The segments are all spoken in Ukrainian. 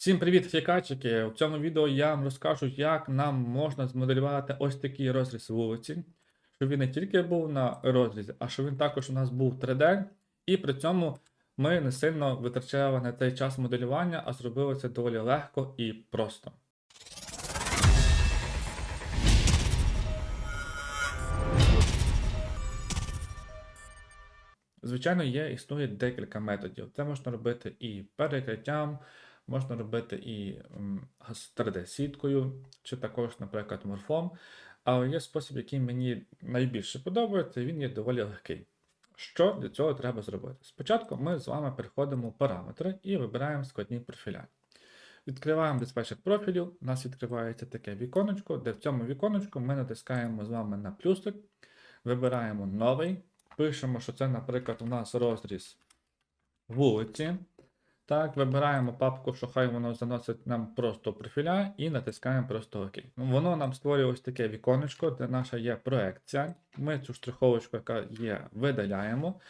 Всім привіт, фікачики! У цьому відео я вам розкажу, як нам можна змоделювати ось такий розріз вулиці, щоб він не тільки був на розрізі, а щоб він також у нас був 3D, і при цьому ми не сильно витрачали на цей час моделювання, а зробили це доволі легко і просто. Звичайно, є, існує декілька методів. Це можна робити і перекриттям, можна робити і з 3D-сіткою, чи також, наприклад, морфом. Але є спосіб, який мені найбільше подобається, він є доволі легкий. Що для цього треба зробити? Спочатку ми з вами переходимо в параметри і вибираємо складні профіля. Відкриваємо диспетчер профілів, у нас відкривається таке віконечко, де в цьому віконечку ми натискаємо з вами на плюсик, вибираємо новий, пишемо, що це, наприклад, у нас розріз вулиці. Так, вибираємо папку, що хай воно заносить нам просто профіля і натискаємо просто ОК. Ну, Воно нам створює ось таке віконечко, де наша є проекція. Ми цю штриховочку, яка є, видаляємо.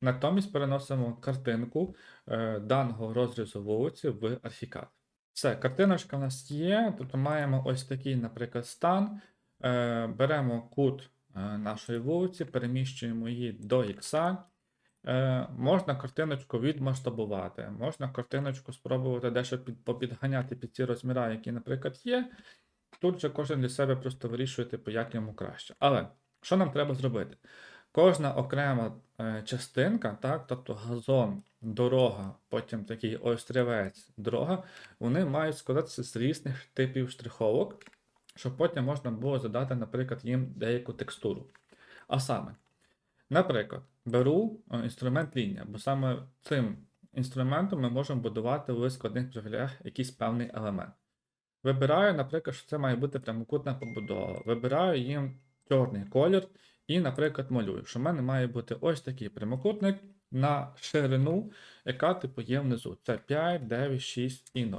Натомість переносимо картинку е, даного розрізу вулиці в архікад. Все, картиночка в нас є. Тобто маємо ось такий, наприклад, стан. Е, беремо кут е, нашої вулиці, переміщуємо її до ікса. Е, можна картиночку відмасштабувати, можна картиночку спробувати дещо під, попідганяти під ці розміри, які, наприклад, є. Тут же кожен для себе просто вирішує, типу, як йому краще. Але що нам треба зробити? Кожна окрема е, частинка, так, тобто газон, дорога, потім такий острівець, дорога, вони мають складатися з різних типів штриховок, щоб потім можна було задати, наприклад, їм деяку текстуру. А саме, Наприклад, беру е, інструмент лінія, бо саме цим інструментом ми можемо будувати в складних профілях якийсь певний елемент. Вибираю, наприклад, що це має бути прямокутна побудова. Вибираю їм чорний колір і, наприклад, малюю, що в мене має бути ось такий прямокутник на ширину, яка типу є внизу. Це 5, 9, 6 і 0.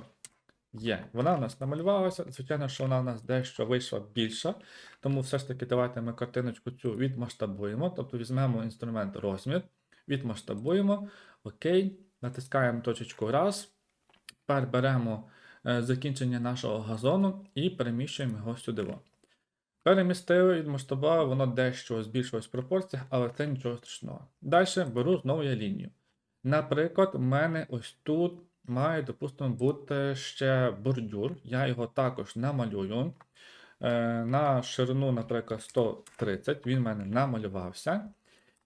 Є. Вона в нас намалювалася. Звичайно, що вона в нас дещо вийшла більша. Тому все ж таки давайте ми картиночку цю відмасштабуємо. Тобто візьмемо інструмент розмір, відмасштабуємо. Окей. Натискаємо точечку раз. Тепер беремо е, закінчення нашого газону і переміщуємо його сюди. Перемістили, відмасштабували, воно дещо збільшилось в пропорціях, але це нічого страшного. Далі беру знову я лінію. Наприклад, у мене ось тут має, допустимо, бути ще бордюр. Я його також намалюю. Е, на ширину, наприклад, 130, він в мене намалювався.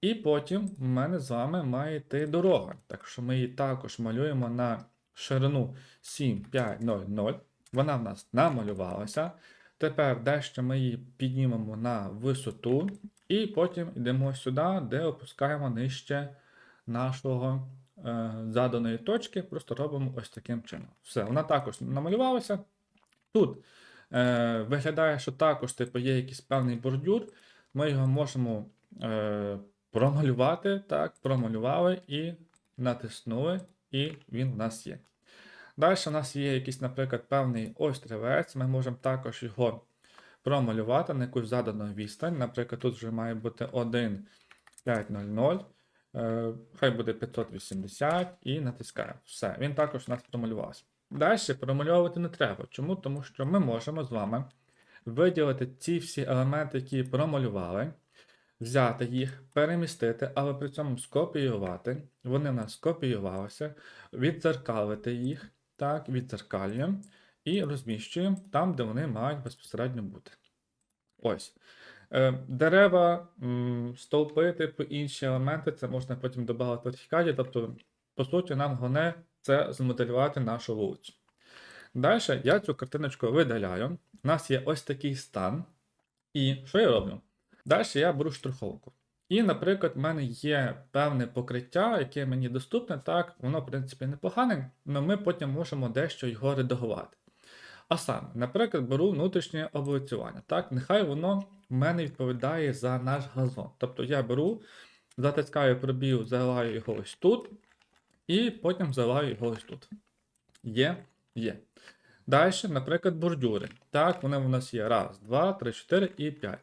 І потім в мене з вами має йти дорога. Так що ми її також малюємо на ширину 7500. Вона в нас намалювалася. Тепер дещо ми її піднімемо на висоту, і потім йдемо сюди, де опускаємо нижче нашого заданої точки, просто робимо ось таким чином. Все, вона також намалювалася. Тут е, виглядає, що також типу, є якийсь певний бордюр. Ми його можемо е, промалювати. Так, промалювали і натиснули, і він в нас є. Далі у нас є якийсь, наприклад, певний острівець. Ми можемо також його промалювати на якусь задану відстань. Наприклад, тут вже має бути 1, 500. Е, Хай буде 580 і натискаємо. Все, він також у нас промалювався. Далі промальовувати не треба. Чому? Тому що ми можемо з вами виділити ці всі елементи, які промалювали, взяти їх, перемістити, але при цьому скопіювати. Вони в нас скопіювалися, відзеркалити їх, так, відзеркалюємо і розміщуємо там, де вони мають безпосередньо бути. Ось. Е, Дерева, стовпи, типу інші елементи, це можна потім додати в архікаді. Тобто, по суті, нам головне це змоделювати нашу вулицю. Далі я цю картиночку видаляю. У нас є ось такий стан. І що я роблю? Далі я беру штриховку. І, наприклад, в мене є певне покриття, яке мені доступне, так, воно, в принципі, непогане, але ми потім можемо дещо його редагувати. А саме, наприклад, беру внутрішнє облицювання. Так, нехай воно в мене відповідає за наш газон. Тобто я беру, затискаю пробіл, заливаю його ось тут, і потім заливаю його ось тут. Є, є. Далі, наприклад, бордюри. Так, вони у нас є. Раз, два, три, чотири і п'ять.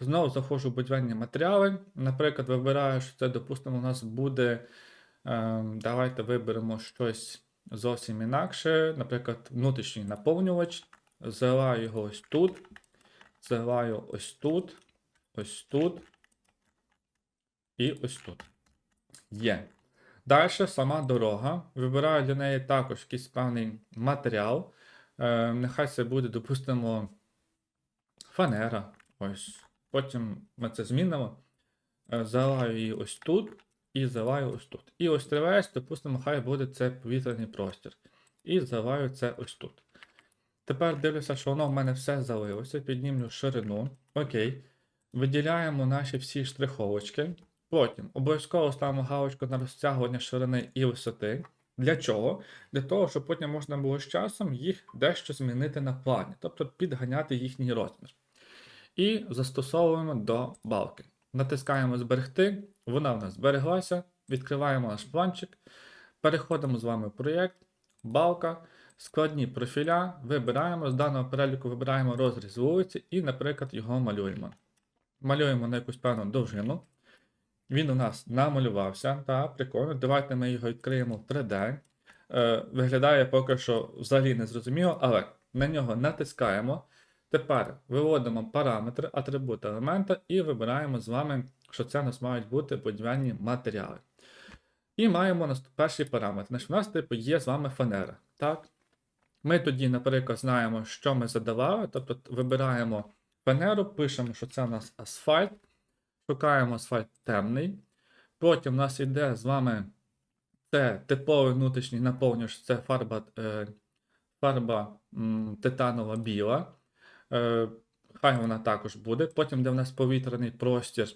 Знову заходжу в будівельні матеріали. Наприклад, вибираю, що це, допустимо, у нас буде. Е, давайте виберемо щось зовсім інакше. Наприклад, внутрішній наповнювач. Заливаю його ось тут. Заливаю ось тут, ось тут. І ось тут. Є. Далі сама дорога. Вибираю для неї також якийсь певний матеріал. Е, нехай це буде, допустимо, фанера. Ось. Потім ми це змінимо. Е, заливаю її ось тут і заливаю ось тут. І ось триваєш, допустимо, хай буде це повітряний простір. І заливаю це ось тут. Тепер дивлюся, що воно в мене все залилося. Піднімлю ширину. Окей. Виділяємо наші всі штриховочки. Потім обов'язково ставимо галочку на розтягування ширини і висоти. Для чого? Для того, щоб потім можна було з часом їх дещо змінити на плані, тобто підганяти їхній розмір. І застосовуємо до балки. Натискаємо зберегти, вона в нас збереглася, відкриваємо наш планчик, переходимо з вами в проєкт, балка, складні профіля, вибираємо, з даного переліку вибираємо розріз вулиці і, наприклад, його малюємо. Малюємо на якусь певну довжину. Він у нас намалювався, так, прикольно. Давайте ми його відкриємо в 3D. Е, виглядає поки що взагалі не зрозуміло, але на нього натискаємо. Тепер виводимо параметри, атрибут елемента і вибираємо з вами, що це у нас мають бути будівельні матеріали. І маємо перший параметр. Значить, у нас типу, є з вами фанера. Так? Ми тоді, наприклад, знаємо, що ми задавали, тобто вибираємо фанеру, пишемо, що це у нас асфальт, шукаємо асфальт темний. Потім у нас йде з вами це типовий внутрішній наповнювач, це фарба, е, фарба м, титанова біла. Е, хай вона також буде. Потім, де в нас повітряний простір,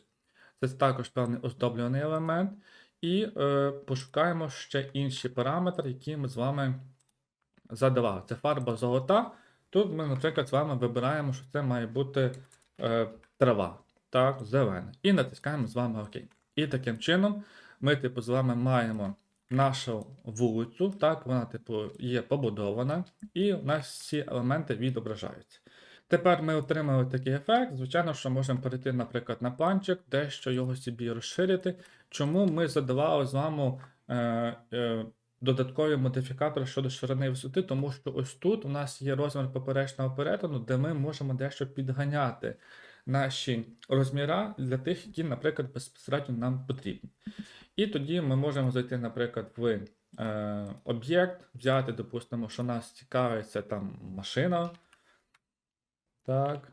це також певний оздоблюваний елемент. І е, пошукаємо ще інші параметри, які ми з вами задавали. Це фарба золота. Тут ми, наприклад, з вами вибираємо, що це має бути е, трава. Так, зелена. І натискаємо з вами ОК. І таким чином ми, типу, з вами маємо нашу вулицю, так, вона, типу, є побудована, і у нас всі елементи відображаються. Тепер ми отримали такий ефект. Звичайно, що можемо перейти, наприклад, на планчик, дещо його собі розширити. Чому ми задавали з вами е, е, додаткові модифікатори щодо ширини висоти? Тому що ось тут у нас є розмір поперечного перетину, де ми можемо дещо підганяти наші розміра для тих, які, наприклад, безпосередньо нам потрібні. І тоді ми можемо зайти, наприклад, в е, об'єкт, взяти, допустимо, що нас цікавить, це там машина. Так.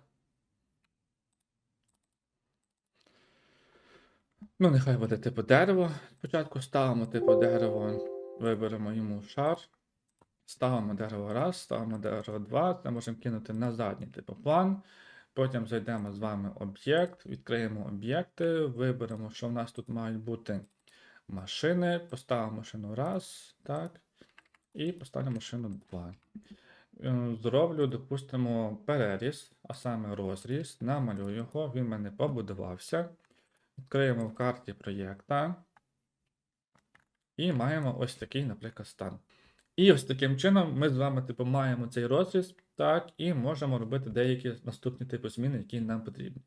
Ну, нехай буде типу дерево. Спочатку ставимо типу дерево, виберемо йому шар. Ставимо дерево раз, ставимо дерево два. Це можемо кинути на задній типу план. Потім зайдемо з вами об'єкт, відкриємо об'єкти, виберемо, що в нас тут мають бути машини. Поставимо машину раз, так. І поставимо машину 2. Е, Зроблю, допустимо, переріз, а саме розріз, намалюю його, він в мене побудувався. Відкриємо в карті проєкта. І маємо ось такий, наприклад, стан. І ось таким чином ми з вами типу, маємо цей розріз, так, і можемо робити деякі наступні типи зміни, які нам потрібні.